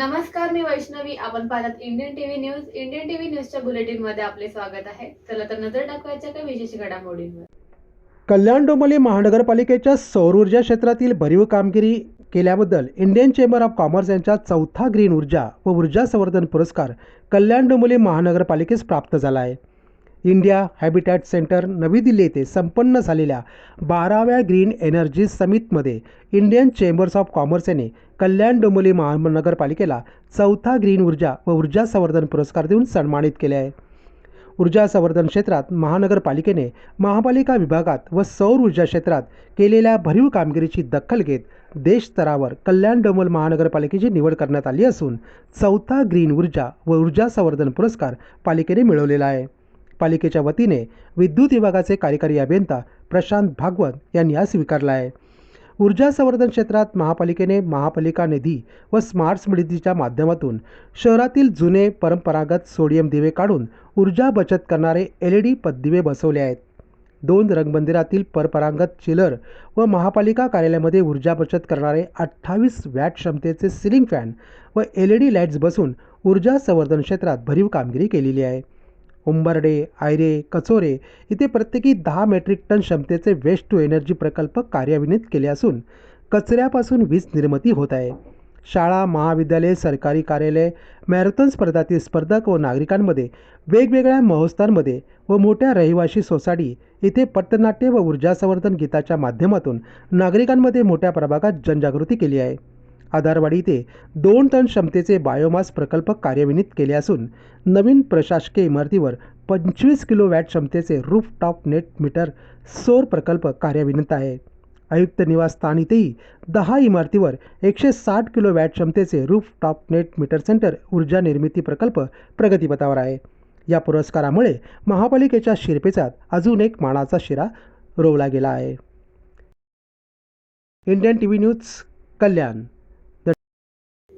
नमस्कार मी वैष्णवी. आपण पाहतात Indian TV news Indian TV न्यूजच्या बुलेटिनमध्ये आपले स्वागत आहे. चला तर नजर टाकवायच्या काही विशेष घडामोडींवर. कल्याण डोंबिवली महानगरपालिकेच्या सौर ऊर्जा क्षेत्रातील भरीव कामगिरी केल्याबद्दल इंडियन चेंबर ऑफ कॉमर्स यांचा चौथा ग्रीन ऊर्जा व ऊर्जा संवर्धन पुरस्कार कल्याण डोंबिवली महानगरपालिकेस प्राप्त झाला आहे. इंडिया हॅबिटॅट सेंटर नवी दिल्ली येथे संपन्न झालेल्या बाराव्या ग्रीन एनर्जी समिटमध्ये इंडियन चेंबर्स ऑफ कॉमर्स यांनी कल्याण डोंबिवली महानगरपालिकेला चौथा ग्रीन ऊर्जा व ऊर्जा संवर्धन पुरस्कार देऊन सन्मानित केले आहे. ऊर्जा संवर्धन क्षेत्रात महानगरपालिकेने महापालिका विभागात व सौर ऊर्जा क्षेत्रात केलेल्या भरीव कामगिरीची दखल घेत देश स्तरावर कल्याण डोंबल महानगरपालिकेची निवड करण्यात आली असून चौथा ग्रीन ऊर्जा व ऊर्जा संवर्धन पुरस्कार पालिकेने मिळवलेला आहे. पालिकेच्या वतीने विद्युत विभागाचे कार्यकारी अभियंता प्रशांत भागवत यांनी हा स्वीकारला आहे. ऊर्जा संवर्धन क्षेत्रात महापालिकेने महापालिका निधी व स्मार्ट निधीच्या माध्यमातून शहरातील जुने परंपरागत सोडियम दिवे काढून ऊर्जा बचत करणारे एल ई डी पददिवे बसवले आहेत. दोन रंगमंदिरातील परंपरागत चिलर व महापालिका कार्यालयामध्ये ऊर्जा बचत करणारे अठ्ठावीस वॅट क्षमतेचे सिलिंग फॅन व एल ई डी लाईट्स बसून ऊर्जा संवर्धन क्षेत्रात भरीव कामगिरी केलेली आहे. उंबर्डे आयरे कचोरे इथे प्रत्येकी दहा मेट्रिक टन क्षमतेचे वेस्ट टू एनर्जी प्रकल्प कार्यान्वित केले असून कचऱ्यापासून वीज निर्मिती होत आहे. शाळा महाविद्यालय सरकारी कार्यालय मॅरेथॉन स्पर्धातील स्पर्धक व नागरिकांमध्ये वेगवेगळ्या महोत्सवांमध्ये व मोठ्या रहिवासी सोसायटी इथे पट्टनाट्य व ऊर्जा संवर्धन गीताच्या माध्यमातून नागरिकांमध्ये मोठ्या प्रभागात जनजागृती केली आहे. आधारवाडी इथे दोन टन क्षमतेचे बायोमास प्रकल्प कार्यान्वित केले असून नवीन प्रशासकीय इमारतीवर पंचवीस किलो वॅट क्षमतेचे रूफ टॉप नेट मीटर सौर प्रकल्प कार्यान्वित आहे. आयुक्त निवासस्थान इथेही दहा इमारतीवर एकशे साठ किलो वॅट क्षमतेचे roof top net meter centre ऊर्जा निर्मिती प्रकल्प प्रगतीपथावर आहे. या पुरस्कारामुळे महापालिकेच्या शिरपेचात अजून एक मानाचा शिरा रोवला गेला आहे. Indian T V news Kalyan